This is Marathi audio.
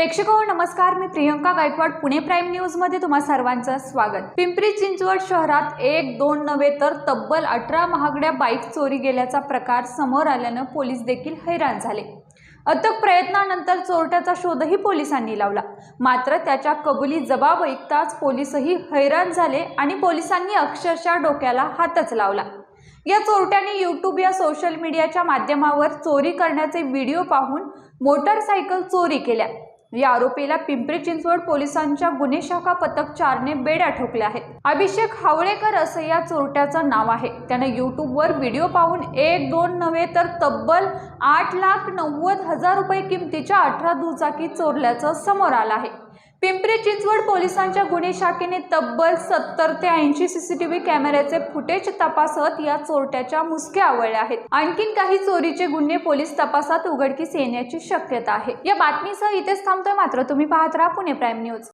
प्रेक्षक हो नमस्कार मी प्रियंका गायकवाड पुणे प्राईम न्यूजमध्ये तुम्हा सर्वांचं स्वागत. पिंपरी चिंचवड शहरात एक दोन नव्हे तर तब्बल अठरा महागड्या बाईक चोरी गेल्याचा प्रकार समोर आल्यानं पोलीस देखील हैराण झाले. अथक प्रयत्नानंतर चोरट्याचा शोधही पोलिसांनी लावला. मात्र त्याच्या कबुली जबाब ऐकताच पोलीसही हैराण झाले आणि पोलिसांनी अक्षरशः डोक्याला हातच लावला. या चोरट्याने यूट्यूब या सोशल मीडियाच्या माध्यमावर चोरी करण्याचे व्हिडिओ पाहून मोटरसायकल चोरी केल्या. या आरोपीला पिंपरी चिंचवड पोलिसांच्या गुन्हे शाखा पथक चारने बेड्या ठोकल्या आहेत. अभिषेक हावळेकर असं या चोरट्याचं नाव आहे. त्यानं यूट्यूबवर व्हिडिओ पाहून एक दोन नव्हे तर तब्बल आठ लाख नव्वद हजार रुपये किमतीच्या अठरा दुचाकी चोरल्याचं समोर आलं आहे. पिंपरी चिंचवड पोलिसांच्या गुन्हे शाखेने तब्बल सत्तर ते ऐंशी सीसीटीव्ही कॅमेऱ्याचे फुटेज तपासत या चोरट्याच्या मुसक्या आवळल्या आहेत. आणखीन काही चोरीचे गुन्हे पोलीस तपासात उघडकीस येण्याची शक्यता आहे. या बातमीसह इथेच थांबतोय. मात्र तुम्ही पाहत राहा पुणे प्राईम न्यूज.